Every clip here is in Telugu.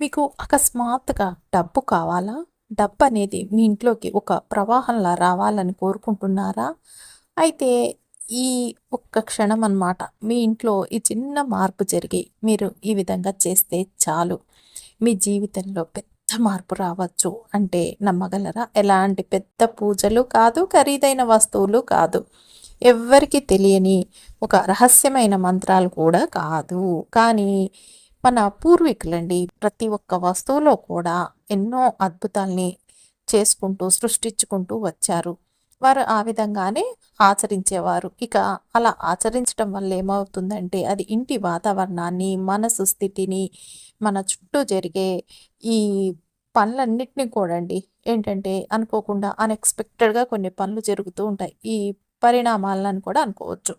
మీకు అకస్మాత్తుగా డబ్బు కావాలా? డబ్బు అనేది మీ ఇంట్లోకి ఒక ప్రవాహంలా రావాలని కోరుకుంటున్నారా? అయితే ఈ ఒక్క క్షణం అన్నమాట. మీ ఇంట్లో ఈ చిన్న మార్పు జరిగి మీరు ఈ విధంగా చేస్తే చాలు. మీ జీవితంలో పెద్ద మార్పు రావచ్చు అంటే నమ్మగలరా? ఎలాంటి పెద్ద పూజలు కాదు ఖరీదైన వస్తువులు కాదు. ఎవ్వరికి తెలియని ఒక రహస్యమైన మంత్రాలు కూడా కాదు. కానీ మన పూర్వీకులండి. ప్రతి ఒక్క వస్తువులో కూడా ఎన్నో అద్భుతాల్ని చేసుకుంటూ సృష్టించుకుంటూ వచ్చారు. వారు ఆ విధంగానే ఆచరించేవారు. ఇక అలా ఆచరించడం వల్ల ఏమవుతుందంటే అది ఇంటి వాతావరణాన్ని మనసు స్థితిని మన చుట్టూ జరిగే ఈ పనులన్నింటినీ కూడా అండి ఏంటంటే అనుకోకుండా అన్ఎక్స్పెక్టెడ్గా కొన్ని పనులు జరుగుతూ ఉంటాయి. ఈ పరిణామాలను కూడా అనుకోవచ్చు.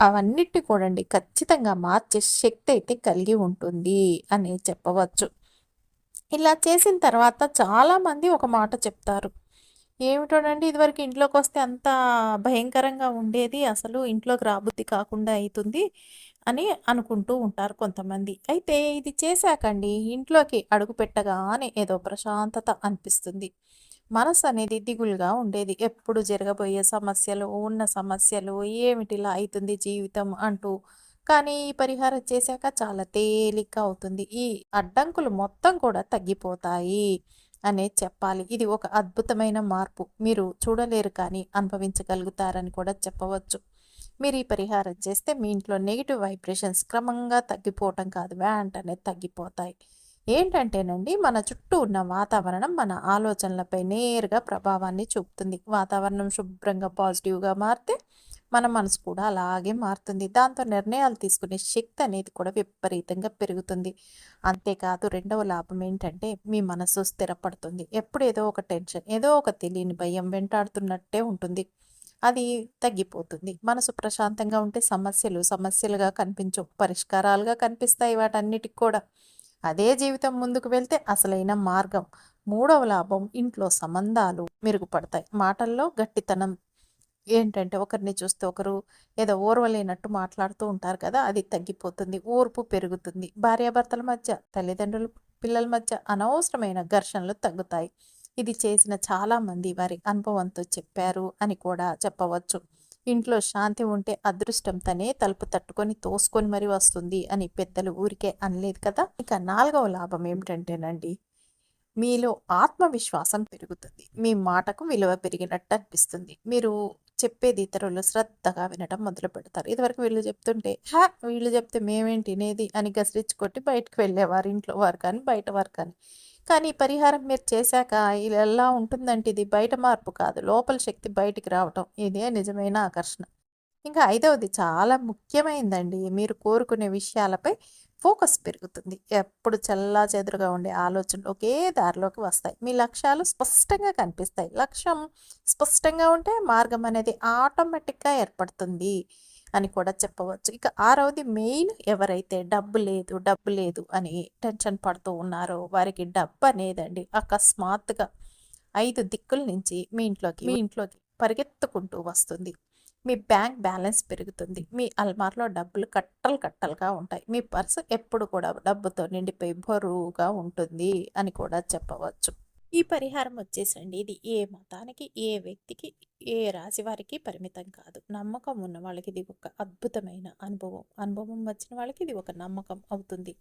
అవన్నిటిని కూడా ఖచ్చితంగా మార్చే శక్తి అయితే కలిగి ఉంటుంది అని చెప్పవచ్చు. ఇలా చేసిన తర్వాత చాలామంది ఒక మాట చెప్తారు. ఏమిటోనండి ఇదివరకు ఇంట్లోకి వస్తే అంత భయంకరంగా ఉండేది అసలు ఇంట్లోకి రాబుద్ది కాకుండా అవుతుంది అని అనుకుంటూ ఉంటారు కొంతమంది. అయితే ఇది చేశాకండి ఇంట్లోకి అడుగు పెట్టగానే ఏదో ప్రశాంతత అనిపిస్తుంది. మనసు అనేది దిగులుగా ఉండేది. ఎప్పుడు జరగబోయే సమస్యలు ఉన్న సమస్యలు ఏమిటిలా అవుతుంది జీవితం అంటూ. కానీ ఈ పరిహారం చేశాక చాలా తేలిక అవుతుంది. ఈ అడ్డంకులు మొత్తం కూడా తగ్గిపోతాయి అనే చెప్పాలి. ఇది ఒక అద్భుతమైన మార్పు. మీరు చూడలేరు కానీ అనుభవించగలుగుతారని కూడా చెప్పవచ్చు. మీరు ఈ పరిహారం చేస్తే మీ ఇంట్లో నెగిటివ్ వైబ్రేషన్స్ క్రమంగా తగ్గిపోవటం కాదు. వెంటనే తగ్గిపోతాయి. ఏంటంటేనండి మన చుట్టూ ఉన్న వాతావరణం మన ఆలోచనలపై నేరుగా ప్రభావాన్ని చూపుతుంది. వాతావరణం శుభ్రంగా పాజిటివ్గా మారితే మన మనసు కూడా అలాగే మారుతుంది. దాంతో నిర్ణయాలు తీసుకునే శక్తి అనేది కూడా విపరీతంగా పెరుగుతుంది. అంతేకాదు రెండవ లాభం ఏంటంటే మీ మనసు స్థిరపడుతుంది. ఎప్పుడు ఏదో ఒక టెన్షన్ ఏదో ఒక తెలియని భయం వెంటాడుతున్నట్టే ఉంటుంది. అది తగ్గిపోతుంది. మనసు ప్రశాంతంగా ఉంటే సమస్యలు సమస్యలుగా కనిపించవు పరిష్కారాలుగా కనిపిస్తాయి వాటన్నిటికి కూడా. అదే జీవితం ముందుకు వెళ్తే అసలైన మార్గం. మూడవ లాభం ఇంట్లో సంబంధాలు మెరుగుపడతాయి. మాటల్లో గట్టితనం. ఏంటంటే ఒకరిని చూస్తే ఒకరు ఏదో ఓర్వలేనట్టు మాట్లాడుతూ ఉంటారు కదా అది తగ్గిపోతుంది ఓర్పు పెరుగుతుంది. భార్యాభర్తల మధ్య తల్లిదండ్రులు పిల్లల మధ్య అనవసరమైన ఘర్షణలు తగ్గుతాయి. ఇది చేసిన చాలామంది వారి అనుభవంతో చెప్పారు అని కూడా చెప్పవచ్చు. ఇంట్లో శాంతి ఉంటే అదృష్టం తనే తలుపు తట్టుకొని తోసుకొని మరి వస్తుంది అని పెద్దలు ఊరికే అనలేదు కదా? ఇక నాలుగవ లాభం ఏమిటంటేనండి మీలో ఆత్మవిశ్వాసం పెరుగుతుంది. మీ మాటకు విలువ పెరిగినట్టు అనిపిస్తుంది. మీరు చెప్పేది ఇతరులు శ్రద్ధగా వినడం మొదలు పెడతారు. ఇదివరకు వీళ్ళు చెప్తుంటే హ్యా వీళ్ళు చెప్తే మేమేంటి తినేది అని గసిరిచ్చి కొట్టి బయటకు వెళ్ళేవారు ఇంట్లో వారు కానీ బయట వారు కానీ కానీ ఈ పరిహారం మీరు చేశాక ఇలా ఎలా ఉంటుందంటే ఇది బయట మార్పు కాదు. లోపల శక్తి బయటికి రావటం ఇదే నిజమైన ఆకర్షణ. ఇంకా ఐదవది చాలా ముఖ్యమైందండి. మీరు కోరుకునే విషయాలపై ఫోకస్ పెరుగుతుంది. ఎప్పుడు చల్లా చెదురుగా ఉండే ఆలోచనలు ఒకే దారిలోకి వస్తాయి. మీ లక్ష్యాలు స్పష్టంగా కనిపిస్తాయి. లక్ష్యం స్పష్టంగా ఉంటే మార్గం అనేది ఆటోమేటిక్గా ఏర్పడుతుంది అని కూడా చెప్పవచ్చు. ఇక ఆరవది మెయిన్ ఎవరైతే డబ్బు లేదు డబ్బు లేదు అని టెన్షన్ పడుతూ ఉన్నారో వారికి డబ్బు అనేదండి అకస్మాత్తుగా ఐదు దిక్కుల నుంచి మీ ఇంట్లోకి మీ ఇంట్లోకి పరిగెత్తుకుంటూ వస్తుంది. మీ బ్యాంక్ బ్యాలెన్స్ పెరుగుతుంది. మీ అల్మార్లో డబ్బులు కట్టలు కట్టలుగా ఉంటాయి. మీ పర్సు ఎప్పుడు కూడా డబ్బుతో నిండిపోయి బరువుగా ఉంటుంది అని కూడా చెప్పవచ్చు. ఈ పరిహారం వచ్చేసండి. ఇది ఏ మతానికి ఏ వ్యక్తికి ఏ రాశి వారికి పరిమితం కాదు. నమ్మకం ఉన్న వాళ్ళకి ఇది ఒక అద్భుతమైన అనుభవం. అనుభవం వచ్చిన వాళ్ళకి ఇది ఒక నమ్మకం అవుతుంది.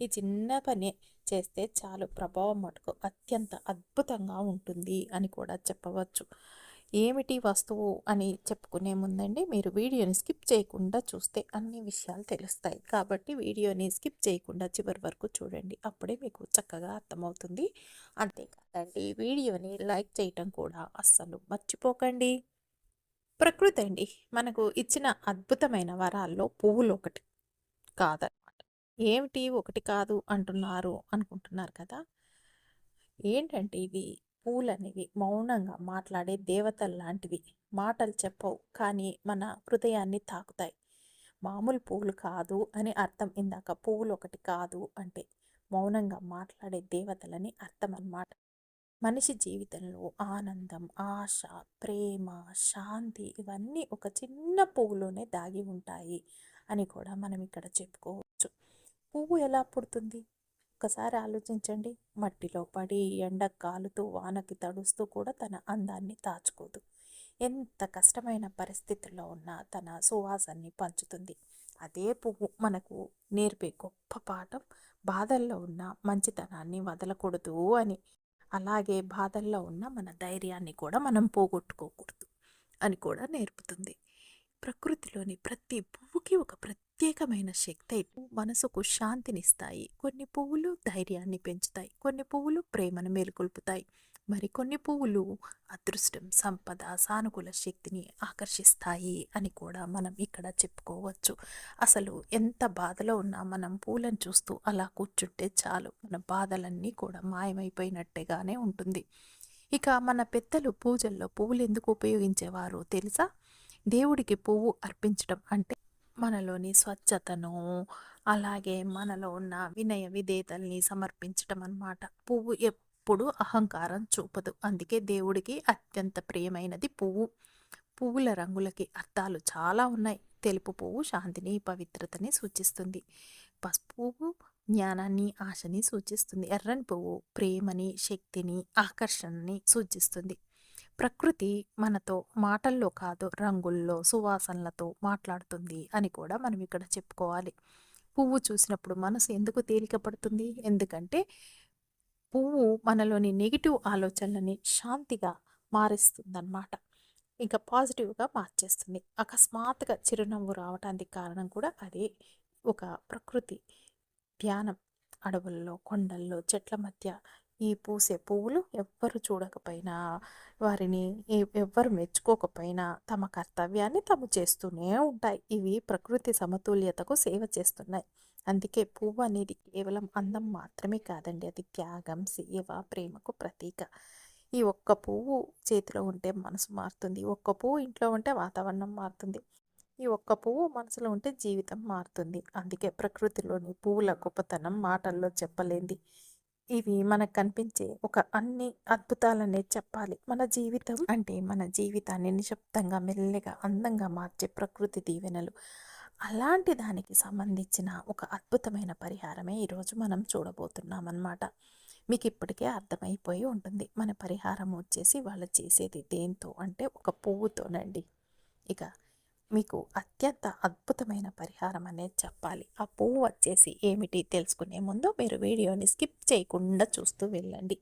ఈ చిన్న పని చేస్తే చాలు. ప్రభావం మటుకు అత్యంత అద్భుతంగా ఉంటుంది అని కూడా చెప్పవచ్చు. ఏమిటి వస్తువు అని చెప్పుకునే ముందండి మీరు వీడియోని స్కిప్ చేయకుండా చూస్తే అన్ని విషయాలు తెలుస్తాయి. కాబట్టి వీడియోని స్కిప్ చేయకుండా చివరి వరకు చూడండి. అప్పుడే మీకు చక్కగా అర్థమవుతుంది. అంతేకాదండి వీడియోని లైక్ చేయటం కూడా అస్సలు మర్చిపోకండి. ప్రకృతి అండి మనకు ఇచ్చిన అద్భుతమైన వరాల్లో పువ్వులు ఒకటి కాదనమాట. ఏమిటి ఒకటి కాదు అంటున్నారు అనుకుంటున్నారు కదా? ఏంటంటే ఇవి పూలనేవి మౌనంగా మాట్లాడే దేవతలు లాంటివి మాటలు చెప్పవు కానీ మన హృదయాన్ని తాకుతాయి. మామూలు పూలు కాదు అని అర్థం ఇందాక పువ్వులు ఒకటి కాదు అంటే మౌనంగా మాట్లాడే దేవతలని అర్థం అన్నమాట మనిషి జీవితంలో ఆనందం ఆశ ప్రేమ శాంతి ఇవన్నీ ఒక చిన్న పువ్వులోనే దాగి ఉంటాయి అని కూడా మనం ఇక్కడ చెప్పుకోవచ్చు. పువ్వు ఎలా పుడుతుంది? ఒక్కసారి ఆలోచించండి. మట్టిలో పడి ఎండ కాలుతూ వానకి తడుస్తూ కూడా తన అందాన్ని దాచుకోదు. ఎంత కష్టమైన పరిస్థితుల్లో ఉన్నా తన సువాసాన్ని పంచుతుంది. అదే పువ్వు మనకు నేర్పే గొప్ప పాఠం. బాధల్లో ఉన్న మంచితనాన్ని వదలకూడదు అని. అలాగే బాధల్లో ఉన్న మన ధైర్యాన్ని కూడా మనం పోగొట్టుకోకూడదు అని కూడా నేర్పుతుంది. ప్రకృతిలోని ప్రతి పువ్వుకి ఒక ప్రత్యేకమైన శక్తి అయితే మనసుకు శాంతినిస్తాయి. కొన్ని పువ్వులు ధైర్యాన్ని పెంచుతాయి. కొన్ని పువ్వులు ప్రేమను మేలుకొల్పుతాయి. మరి కొన్ని పువ్వులు అదృష్టం సంపద సానుకూల శక్తిని ఆకర్షిస్తాయి అని కూడా మనం ఇక్కడ చెప్పుకోవచ్చు. అసలు ఎంత బాధలో ఉన్నా మనం పూలను చూస్తూ అలా కూర్చుంటే చాలు. మన బాధలన్నీ కూడా మాయమైపోయినట్టేగానే ఉంటుంది. ఇక మన పెద్దలు పూజల్లో పువ్వులు ఎందుకు ఉపయోగించేవారో తెలుసా? దేవుడికి పువ్వు అర్పించడం అంటే మనలోని స్వచ్ఛతను అలాగే మనలో ఉన్న వినయ విధేతల్ని సమర్పించటం అన్నమాట. పువ్వు ఎప్పుడు అహంకారం చూపదు. అందుకే దేవుడికి అత్యంత ప్రియమైనది పువ్వు. పువ్వుల రంగులకి అర్థాలు చాలా ఉన్నాయి. తెలుపు పువ్వు శాంతిని పవిత్రతని సూచిస్తుంది. పసుపు పువ్వు జ్ఞానాన్ని ఆశని సూచిస్తుంది. ఎర్రని పువ్వు ప్రేమని శక్తిని ఆకర్షణని సూచిస్తుంది. ప్రకృతి మనతో మాటల్లో కాదు రంగుల్లో సువాసనలతో మాట్లాడుతుంది అని కూడా మనం ఇక్కడ చెప్పుకోవాలి. పువ్వు చూసినప్పుడు మనసు ఎందుకు తేలిక పడుతుంది ఎందుకంటే పువ్వు మనలోని నెగిటివ్ ఆలోచనలని శాంతిగా మారుస్తుందన్నమాట. ఇంకా పాజిటివ్గా మార్చేస్తుంది. అకస్మాత్తుగా చిరునవ్వు రావటానికి కారణం కూడా అదే. ఒక ప్రకృతి ధ్యానం. అడవుల్లో కొండల్లో చెట్ల మధ్య ఈ పూసే పువ్వులు ఎవ్వరు చూడకపోయినా వారిని ఎవ్వరు మెచ్చుకోకపోయినా తమ కర్తవ్యాన్ని తాము చేస్తూనే ఉంటాయి. ఇవి ప్రకృతి సమతుల్యతకు సేవ చేస్తున్నాయి. అందుకే పువ్వు అనేది కేవలం అందం మాత్రమే కాదండి అది త్యాగం సేవ ప్రేమకు ప్రతీక. ఈ ఒక్క పువ్వు చేతిలో ఉంటే మనసు మారుతుంది ఒక్క పువ్వు ఇంట్లో ఉంటే వాతావరణం మారుతుంది ఈ ఒక్క పువ్వు మనసులో ఉంటే జీవితం మారుతుంది. అందుకే ప్రకృతిలోని పువ్వుల గొప్పతనం మాటల్లో చెప్పలేంది. ఇవి మనకు కనిపించే ఒక అన్ని అద్భుతాలనే చెప్పాలి. మన జీవితం అంటే మన జీవితాన్ని నిశ్శబ్దంగా మెల్లగా అందంగా మార్చే ప్రకృతి దీవెనలు. అలాంటి దానికి సంబంధించిన ఒక అద్భుతమైన పరిహారమే ఈరోజు మనం చూడబోతున్నాం అన్నమాట మీకు ఇప్పటికే అర్థమైపోయి ఉంటుంది. మన పరిహారం వచ్చేసి వాళ్ళు చేసేది దేంతో? అంటే ఒక పువ్వుతోనండి. ఇక మీకు అత్యంత అద్భుతమైన పరిహారం అనేది చెప్పాలి. ఆ పువ్వు వచ్చేసి ఏమిటి తెలుసుకునే ముందు మీరు వీడియోని స్కిప్ చేయకుండా చూస్తూ వెళ్ళండి.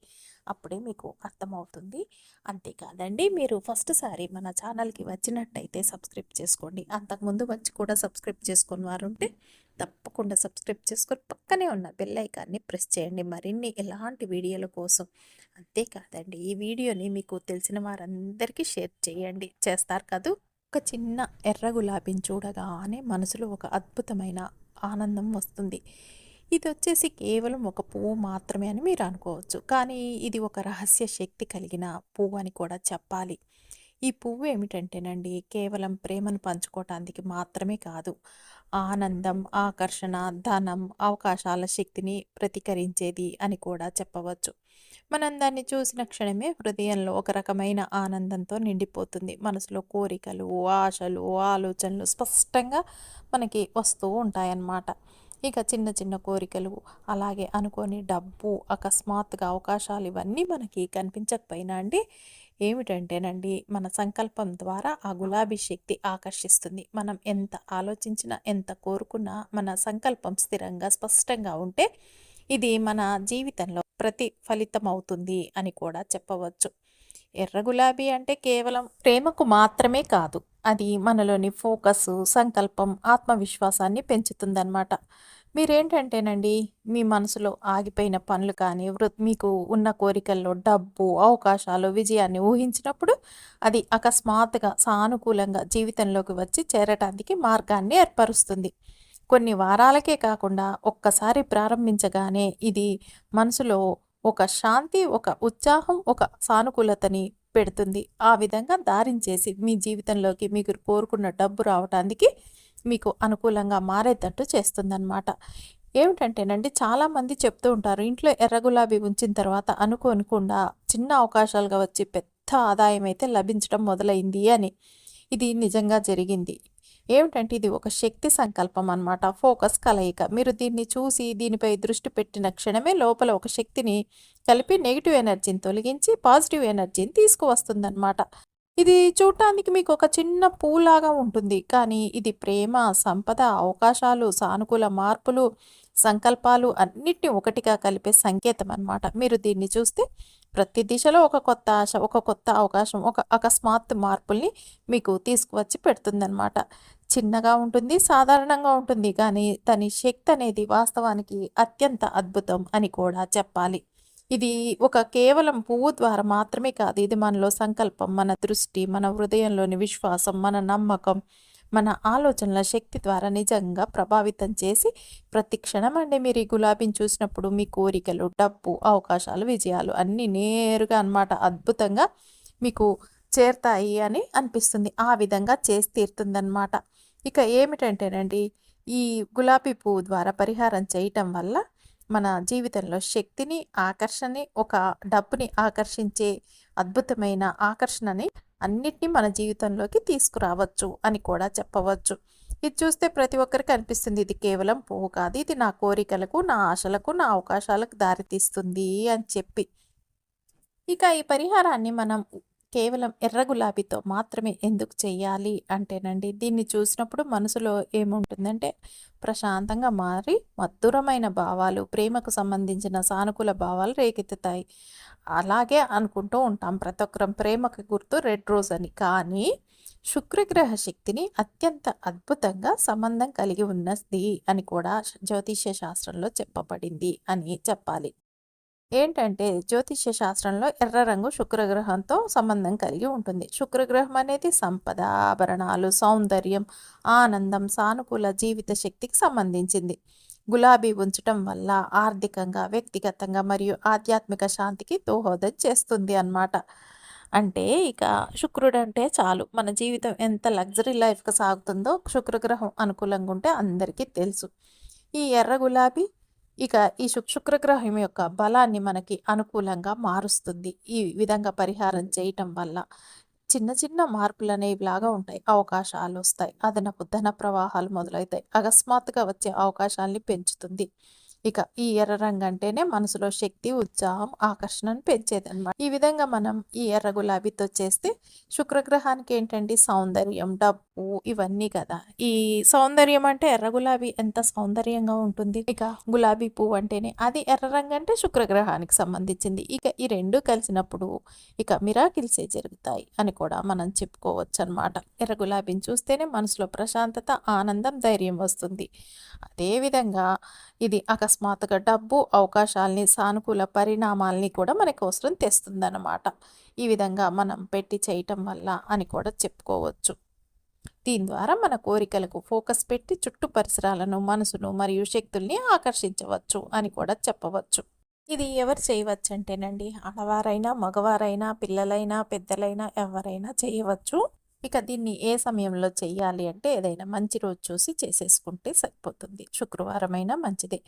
అప్పుడే మీకు అర్థమవుతుంది. అంతేకాదండి మీరు ఫస్ట్ సారి మన ఛానల్కి వచ్చినట్టయితే సబ్స్క్రైబ్ చేసుకోండి. అంతకుముందు వచ్చి కూడా సబ్స్క్రైబ్ చేసుకుని వారు ఉంటే తప్పకుండా సబ్స్క్రైబ్ చేసుకొని పక్కనే ఉన్న బెల్ ఐకాన్ని ప్రెస్ చేయండి. మరిన్ని ఎలాంటి వీడియోల కోసం. అంతేకాదండి ఈ వీడియోని మీకు తెలిసిన వారందరికీ షేర్ చేయండి. చేస్తారు కదూ? ఒక చిన్న ఎర్ర గులాబీని చూడగానే మనసులో ఒక అద్భుతమైన ఆనందం వస్తుంది. ఇది వచ్చేసి కేవలం ఒక పువ్వు మాత్రమే అని మీరు అనుకోవచ్చు. కానీ ఇది ఒక రహస్య శక్తి కలిగిన పువ్వు అని కూడా చెప్పాలి. ఈ పువ్వు ఏమిటంటేనండి కేవలం ప్రేమను పంచుకోవటానికి మాత్రమే కాదు. ఆనందం ఆకర్షణ ధనం అవకాశాల శక్తిని ప్రతికరించేది అని కూడా చెప్పవచ్చు. మనం దాన్ని చూసిన క్షణమే హృదయంలో ఒక రకమైన ఆనందంతో నిండిపోతుంది. మనసులో కోరికలు ఆశలు ఆలోచనలు స్పష్టంగా మనకి వస్తూ ఉంటాయన్నమాట. ఇక చిన్న చిన్న కోరికలు అలాగే అనుకోని డబ్బు అకస్మాత్తుగా అవకాశాలు ఇవన్నీ మనకి కనిపించకపోయినా అండి ఏమిటంటేనండి మన సంకల్పం ద్వారా ఆ గులాబీ శక్తి ఆకర్షిస్తుంది. మనం ఎంత ఆలోచించినా ఎంత కోరుకున్నా మన సంకల్పం స్థిరంగా స్పష్టంగా ఉంటే ఇది మన జీవితంలో ప్రతి ఫలితం అవుతుంది అని కూడా చెప్పవచ్చు. ఎర్ర గులాబీ అంటే కేవలం ప్రేమకు మాత్రమే కాదు అది మనలోని ఫోకస్ సంకల్పం ఆత్మవిశ్వాసాన్ని పెంచుతుందన్నమాట. మీరేంటంటేనండి మీ మనసులో ఆగిపోయిన పనులు కానీ మీకు ఉన్న కోరికల్లో డబ్బు అవకాశాలు విజయాన్ని ఊహించినప్పుడు అది అకస్మాత్తుగా సానుకూలంగా జీవితంలోకి వచ్చి చేరటానికి మార్గాన్ని ఏర్పరుస్తుంది. కొన్ని వారాలకే కాకుండా ఒక్కసారి ప్రారంభించగానే ఇది మనసులో ఒక శాంతి ఒక ఉత్సాహం ఒక సానుకూలతని పెడుతుంది. ఆ విధంగా దారించేసి మీ జీవితంలోకి మీకు కోరుకున్న డబ్బు రావటానికి మీకు అనుకూలంగా మారేటట్టు చేస్తుందన్నమాట. ఏమిటంటేనండి చాలామంది చెప్తూ ఉంటారు ఇంట్లో ఎర్ర గులాబీ ఉంచిన తర్వాత అనుకోనకుండా చిన్న అవకాశాలుగా వచ్చి పెద్ద ఆదాయం అయితే లభించడం మొదలైంది అని. ఇది నిజంగా జరిగింది. ఏమిటంటే ఇది ఒక శక్తి సంకల్పం అనమాట ఫోకస్ కలయిక. మీరు దీన్ని చూసి దీనిపై దృష్టి పెట్టిన క్షణమే లోపల ఒక శక్తిని కలిపి నెగిటివ్ ఎనర్జీని తొలగించి పాజిటివ్ ఎనర్జీని తీసుకువస్తుందన్నమాట. ఇది చూడటానికి మీకు ఒక చిన్న పూలాగా ఉంటుంది. కానీ ఇది ప్రేమ సంపద అవకాశాలు సానుకూల మార్పులు సంకల్పాలు అన్నిటిని ఒకటిగా కలిపే సంకేతం అన్నమాట. మీరు దీన్ని చూస్తే ప్రతి దిశలో ఒక కొత్త ఆశ ఒక కొత్త అవకాశం ఒక అకస్మాత్ మార్పుల్ని మీకు తీసుకువచ్చి పెడుతుందన్నమాట. చిన్నగా ఉంటుంది సాధారణంగా ఉంటుంది. కానీ తని శక్తి అనేది వాస్తవానికి అత్యంత అద్భుతం అని కూడా చెప్పాలి. ఇది ఒక కేవలం పువ్వు ద్వారా మాత్రమే కాదు ఇది మనలో సంకల్పం మన దృష్టి మన హృదయంలోని విశ్వాసం మన నమ్మకం మన ఆలోచనల శక్తి ద్వారా నిజంగా ప్రభావితం చేసి ప్రతి క్షణం అండి మీరు ఈ గులాబీని చూసినప్పుడు మీ కోరికలు డబ్బు అవకాశాలు విజయాలు అన్నీ నేరుగా అన్నమాట అద్భుతంగా మీకు చేరుతాయి అని అనిపిస్తుంది. ఆ విధంగా చేసి తీరుతుందన్నమాట. ఇక ఏమిటంటేనండి ఈ గులాబీ పువ్వు ద్వారా పరిహారం చేయటం వల్ల మన జీవితంలో శక్తిని ఆకర్షణని ఒక డబ్బుని ఆకర్షించే అద్భుతమైన ఆకర్షణని అన్నిటినీ మన జీవితంలోకి తీసుకురావచ్చు అని కూడా చెప్పవచ్చు. ఇది చూస్తే ప్రతి ఒక్కరికి అనిపిస్తుంది ఇది కేవలం పువ్వు కాదు ఇది నా కోరికలకు నా ఆశలకు నా అవకాశాలకు దారితీస్తుంది అని చెప్పి. ఇక ఈ పరిహారాన్ని మనం కేవలం ఎర్ర గులాబీతో మాత్రమే ఎందుకు చేయాలి అంటేనండి దీన్ని చూసినప్పుడు మనసులో ఏముంటుందంటే ప్రశాంతంగా మారి మధురమైన భావాలు ప్రేమకు సంబంధించిన సానుకూల భావాలు రేకెత్తుతాయి. అలాగే అనుకుంటూ ఉంటాం ప్రతి ఒక్కరం ప్రేమకు గుర్తు రెడ్ రోజ్ అని. కానీ శుక్రగ్రహ శక్తిని అత్యంత అద్భుతంగా సంబంధం కలిగి ఉన్నది అని కూడా జ్యోతిష్య శాస్త్రంలో చెప్పబడింది అని చెప్పాలి. ఏంటంటే జ్యోతిష్య శాస్త్రంలో ఎర్ర రంగు శుక్రగ్రహంతో సంబంధం కలిగి ఉంటుంది. శుక్రగ్రహం అనేది సంపద ఆభరణాలు సౌందర్యం ఆనందం సానుకూల జీవిత శక్తికి సంబంధించింది. గులాబీ ఉంచటం వల్ల ఆర్థికంగా వ్యక్తిగతంగా మరియు ఆధ్యాత్మిక శాంతికి దోహోదం చేస్తుంది అన్నమాట. అంటే ఇక శుక్రుడు అంటే చాలు. మన జీవితం ఎంత లగ్జరీ లైఫ్గా సాగుతుందో శుక్రగ్రహం అనుకూలంగా ఉంటే అందరికీ తెలుసు. ఈ ఎర్ర గులాబీ ఇక ఈ శుక్రగ్రహం యొక్క బలాన్ని మనకి అనుకూలంగా మారుస్తుంది. ఈ విధంగా పరిహారం చేయటం వల్ల చిన్న చిన్న మార్పులు అనేవి లాగా ఉంటాయి. అవకాశాలు వస్తాయి. అదనపు ధన ప్రవాహాలు మొదలవుతాయి. అకస్మాత్తుగా వచ్చే అవకాశాల్ని పెంచుతుంది. ఇక ఈ ఎర్ర రంగు అంటేనే మనసులో శక్తి ఉత్సాహం ఆకర్షణను పెంచేది అనమాట ఈ విధంగా మనం ఈ ఎర్ర గులాబీతో చేస్తే శుక్రగ్రహానికి ఏంటంటే సౌందర్యం డబ్బు ఇవన్నీ కదా. ఈ సౌందర్యం అంటే ఎర్ర గులాబీ ఎంత సౌందర్యంగా ఉంటుంది? ఇక గులాబీ పువ్వు అంటేనే అది ఎర్ర రంగు అంటే శుక్రగ్రహానికి సంబంధించింది. ఇక ఈ రెండు కలిసినప్పుడు ఇక మిరాకిల్సే జరుగుతాయి అని కూడా మనం చెప్పుకోవచ్చు అనమాట ఎర్ర గులాబీని చూస్తేనే మనసులో ప్రశాంతత ఆనందం ధైర్యం వస్తుంది. అదేవిధంగా ఇది అకస్ అకస్మాత్తుగా డబ్బు అవకాశాలని సానుకూల పరిణామాల్ని కూడా మనకు అవసరం తెస్తుందన్నమాట. ఈ విధంగా మనం పెట్టి చేయటం వల్ల అని కూడా చెప్పుకోవచ్చు. దీని ద్వారా మన కోరికలకు ఫోకస్ పెట్టి చుట్టూ పరిసరాలను మనసును మరియు శక్తుల్ని ఆకర్షించవచ్చు అని కూడా చెప్పవచ్చు. ఇది ఎవరు చేయవచ్చు అంటేనండి ఆడవారైనా మగవారైనా పిల్లలైనా పెద్దలైనా ఎవరైనా చేయవచ్చు. ఇక దీన్ని ఏ సమయంలో చేయాలి అంటే ఏదైనా మంచి రోజు చూసి చేసేసుకుంటే సరిపోతుంది. శుక్రవారమైనా మంచిదే.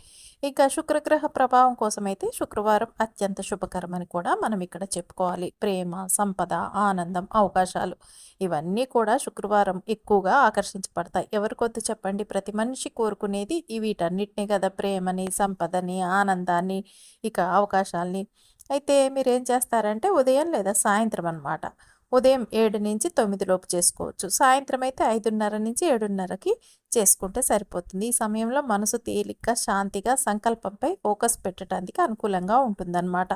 ఇక శుక్రగ్రహ ప్రభావం కోసమైతే శుక్రవారం అత్యంత శుభకరమని కూడా మనం ఇక్కడ చెప్పుకోవాలి. ప్రేమ సంపద ఆనందం అవకాశాలు ఇవన్నీ కూడా శుక్రవారం ఎక్కువగా ఆకర్షించబడతాయి. ఎవరికొద్దు చెప్పండి? ప్రతి మనిషి కోరుకునేది వీటన్నిటిని వీటన్నిటినీ కదా. ప్రేమని సంపదని ఆనందాన్ని ఇక అవకాశాలని. అయితే మీరు ఏం చేస్తారంటే ఉదయం లేదా సాయంత్రం అన్నమాట ఉదయం ఏడు నుంచి తొమ్మిది లోపు చేసుకోవచ్చు. సాయంత్రం అయితే ఐదున్నర నుంచి ఏడున్నరకి చేసుకుంటే సరిపోతుంది. ఈ సమయంలో మనసు తేలిగ్గా శాంతిగా సంకల్పంపై ఫోకస్ పెట్టడానికి అనుకూలంగా ఉంటుందన్నమాట.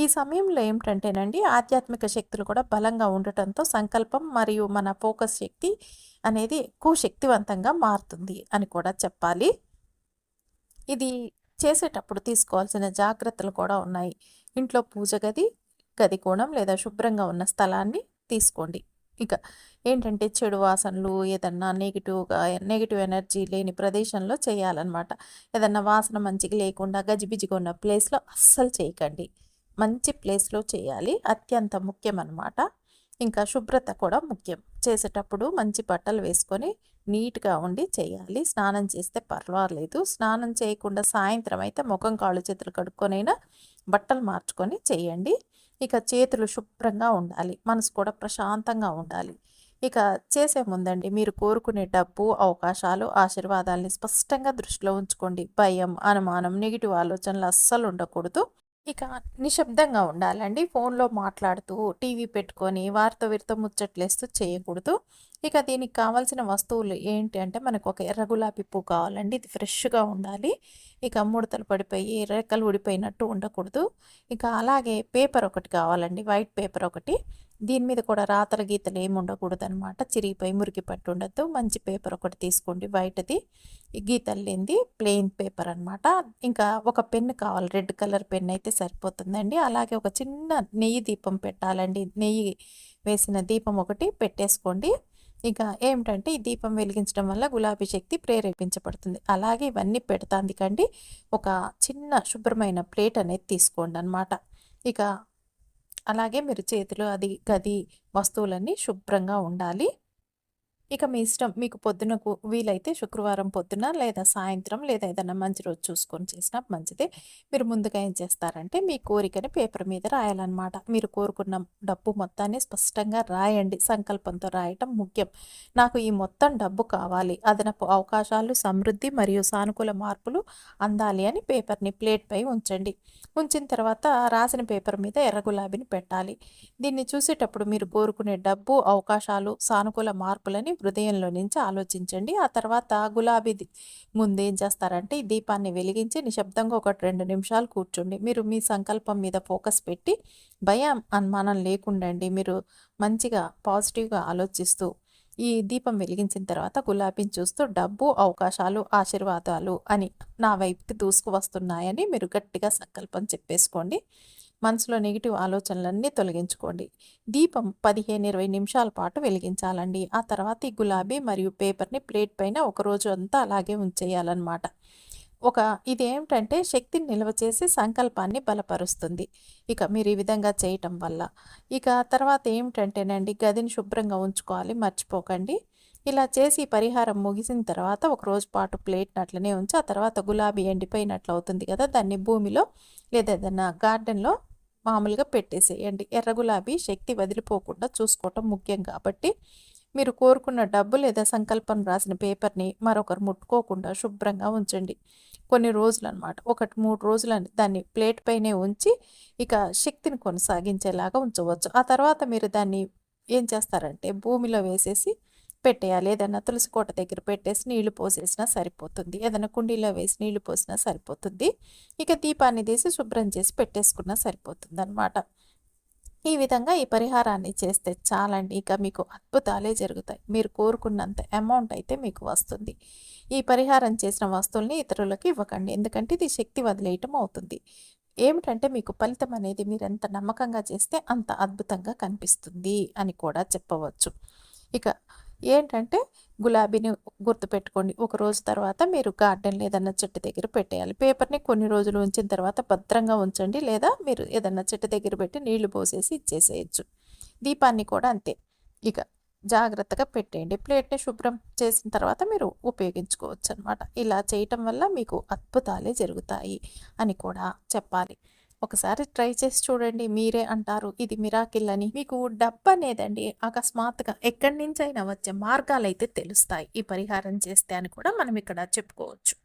ఈ సమయంలో ఏమిటంటేనండి ఆధ్యాత్మిక శక్తులు కూడా బలంగా ఉండటంతో సంకల్పం మరియు మన ఫోకస్ శక్తి అనేది ఎక్కువ శక్తివంతంగా మారుతుంది అని కూడా చెప్పాలి. ఇది చేసేటప్పుడు తీసుకోవాల్సిన జాగ్రత్తలు కూడా ఉన్నాయి. ఇంట్లో పూజ గది గది కోణం లేదా శుభ్రంగా ఉన్న స్థలాన్ని తీసుకోండి. ఇక ఏంటంటే చెడు వాసనలు ఏదన్నా నెగిటివ్గా నెగిటివ్ ఎనర్జీ లేని ప్రదేశంలో చేయాలన్నమాట. ఏదన్నా వాసన మంచిగా లేకుండా గజిబిజిగా ఉన్న ప్లేస్లో అస్సలు చేయకండి. మంచి ప్లేస్లో చేయాలి. అత్యంత ముఖ్యం అన్నమాట ఇంకా శుభ్రత కూడా ముఖ్యం. చేసేటప్పుడు మంచి బట్టలు వేసుకొని నీట్గా ఉండి చేయాలి. స్నానం చేస్తే పర్వాలేదు. స్నానం చేయకుండా సాయంత్రం అయితే ముఖం కాళ్ళు చేతులు కడుక్కొనైనా బట్టలు మార్చుకొని చేయండి. ఇక చేతులు శుభ్రంగా ఉండాలి మనసు కూడా ప్రశాంతంగా ఉండాలి. ఇక చేసే ముందండి మీరు కోరుకునే డబ్బు అవకాశాలు ఆశీర్వాదాల్ని స్పష్టంగా దృష్టిలో ఉంచుకోండి. భయం అనుమానం నెగిటివ్ ఆలోచనలు అస్సలు ఉండకూడదు. ఇక నిశ్శబ్దంగా ఉండాలండి. ఫోన్లో మాట్లాడుతూ టీవీ పెట్టుకొని వారితో వీరితో ముచ్చట్లేస్తూ చేయకూడదు. ఇక దీనికి కావాల్సిన వస్తువులు ఏంటి అంటే మనకు ఒక ఎర్ర గులాబీ పువ్వు కావాలండి. ఇది ఫ్రెష్గా ఉండాలి. ఇక ముడతలు పడిపోయి రెక్కలు ఊడిపోయినట్టు ఉండకూడదు. ఇక అలాగే పేపర్ ఒకటి కావాలండి. వైట్ పేపర్ ఒకటి. దీని మీద కూడా రాతల గీతలు ఏమి ఉండకూడదు అనమాట చిరిగిపోయి మురికి పట్టు ఉండద్దు. మంచి పేపర్ ఒకటి తీసుకోండి. వైట్ది గీతలు లేనిది ప్లెయిన్ పేపర్ అనమాట ఇంకా ఒక పెన్ కావాలి. రెడ్ కలర్ పెన్ అయితే సరిపోతుందండి. అలాగే ఒక చిన్న నెయ్యి దీపం పెట్టాలండి. నెయ్యి వేసిన దీపం ఒకటి పెట్టేసుకోండి. ఇక ఏమిటంటే ఈ దీపం వెలిగించడం వల్ల గులాబీ శక్తి ప్రేరేపించబడుతుంది. అలాగే ఇవన్నీ పెడతాంది కండి. ఒక చిన్న శుభ్రమైన ప్లేట్ అనేది తీసుకోండి అనమాట ఇక అలాగే మీరు చేతిలో అది గది వస్తువులన్నీ శుభ్రంగా ఉండాలి. ఇక మీ ఇష్టం మీకు పొద్దునకు వీలైతే శుక్రవారం పొద్దున లేదా సాయంత్రం లేదా ఏదైనా మంచి రోజు చూసుకొని చేసినా మంచిదే. మీరు ముందుగా ఏం చేస్తారంటే మీ కోరికని పేపర్ మీద రాయాలన్నమాట. మీరు కోరుకున్న డబ్బు మొత్తాన్ని స్పష్టంగా రాయండి. సంకల్పంతో రాయటం ముఖ్యం. నాకు ఈ మొత్తం డబ్బు కావాలి. అదనపు అవకాశాలు సమృద్ధి మరియు సానుకూల మార్పులు అందాలి అని పేపర్ని ప్లేట్పై ఉంచండి. ఉంచిన తర్వాత రాసిన పేపర్ మీద ఎర్ర గులాబీని పెట్టాలి. దీన్ని చూసేటప్పుడు మీరు కోరుకునే డబ్బు అవకాశాలు సానుకూల మార్పులని హృదయంలో నుంచి ఆలోచించండి. ఆ తర్వాత గులాబీ ముందు ఏం చేస్తారంటే ఈ దీపాన్ని వెలిగించి నిశ్శబ్దంగా ఒక రెండు నిమిషాలు కూర్చోండి. మీరు మీ సంకల్పం మీద ఫోకస్ పెట్టి భయం అనుమానం లేకుండండి మీరు మంచిగా పాజిటివ్గా ఆలోచిస్తూ ఈ దీపం వెలిగించిన తర్వాత గులాబీని చూస్తూ డబ్బు అవకాశాలు ఆశీర్వాదాలు అని నా వైపుకి దూసుకు వస్తున్నాయని మీరు గట్టిగా సంకల్పం చెప్పేసుకోండి. మనసులో నెగిటివ్ ఆలోచనలన్నీ తొలగించుకోండి. దీపం పదిహేను ఇరవై నిమిషాల పాటు వెలిగించాలండి. ఆ తర్వాత ఈ గులాబీ మరియు పేపర్ని ప్లేట్ పైన ఒక రోజు అంతా అలాగే ఉంచేయాలన్నమాట. ఒక ఇది ఏమిటంటే శక్తిని నిల్వ చేసి సంకల్పాన్ని బలపరుస్తుంది. ఇక మీరు ఈ విధంగా చేయటం వల్ల. ఇక తర్వాత ఏమిటంటేనండి గదిని శుభ్రంగా ఉంచుకోవాలి మర్చిపోకండి. ఇలా చేసి పరిహారం ముగిసిన తర్వాత ఒక రోజు పాటు ప్లేట్ అట్లనే ఉంచి ఆ తర్వాత గులాబీ ఎండిపోయినట్లు అవుతుంది కదా దాన్ని భూమిలో లేదా ఏదైనా గార్డెన్లో మామూలుగా పెట్టేసేయండి. ఎర్ర గులాబీ శక్తి వదిలిపోకుండా చూసుకోవటం ముఖ్యం కాబట్టి మీరు కోరుకున్న డబ్బు లేదా సంకల్పం రాసిన పేపర్ని మరొకరు ముట్టుకోకుండా శుభ్రంగా ఉంచండి. కొన్ని రోజులు అనమాట ఒకటి మూడు రోజులు దాన్ని ప్లేట్ పైనే ఉంచి ఇక శక్తిని కొనసాగించేలాగా ఉంచవచ్చు. ఆ తర్వాత మీరు దాన్ని ఏం చేస్తారంటే భూమిలో వేసేసి పెట్టేయాలి. ఏదైనా తులసి కోట దగ్గర పెట్టేసి నీళ్ళు పోసేసినా సరిపోతుంది. ఏదైనా కుండీలో వేసి నీళ్ళు పోసినా సరిపోతుంది. ఇక దీపాన్ని తీసి శుభ్రం చేసి పెట్టేసుకున్నా సరిపోతుంది అనమాట ఈ విధంగా ఈ పరిహారాన్ని చేస్తే చాలండి. ఇక మీకు అద్భుతాలే జరుగుతాయి. మీరు కోరుకున్నంత అమౌంట్ అయితే మీకు వస్తుంది. ఈ పరిహారం చేసిన వస్తువుల్ని ఇతరులకు ఇవ్వకండి. ఎందుకంటే ఇది శక్తి వదిలేయటం అవుతుంది. ఏమిటంటే మీకు ఫలితం అనేది మీరు ఎంత నమ్మకంగా చేస్తే అంత అద్భుతంగా కనిపిస్తుంది అని కూడా చెప్పవచ్చు. ఇక ఏంటంటే గులాబీని గుర్తుపెట్టుకోండి. ఒక రోజు తర్వాత మీరు గార్డెన్ ఏదన్నా చెట్టు దగ్గర పెట్టేయాలి. పేపర్ని కొన్ని రోజులు ఉంచిన తర్వాత భద్రంగా ఉంచండి. లేదా మీరు ఏదన్నా చెట్టు దగ్గర పెట్టి నీళ్ళు పోసేసి ఇచ్చేసేయచ్చు. దీపాన్ని కూడా అంతే. ఇక జాగ్రత్తగా పెట్టేయండి. ప్లేట్ని శుభ్రం చేసిన తర్వాత మీరు ఉపయోగించుకోవచ్చు అనమాట ఇలా చేయటం వల్ల మీకు అద్భుతాలే జరుగుతాయి అని కూడా చెప్పాలి. ఒకసారి ట్రై చేసి చూడండి. మీరే అంటారు ఇది మిరాకిల్ అని. మీకు డబ్బు అనేదండి అకస్మాత్తుగా ఎక్కడి నుంచైనా వచ్చే మార్గాలు అయితే తెలుస్తాయి. ఈ పరిహారం చేస్తే అని కూడా మనం ఇక్కడ చెప్పుకోవచ్చు.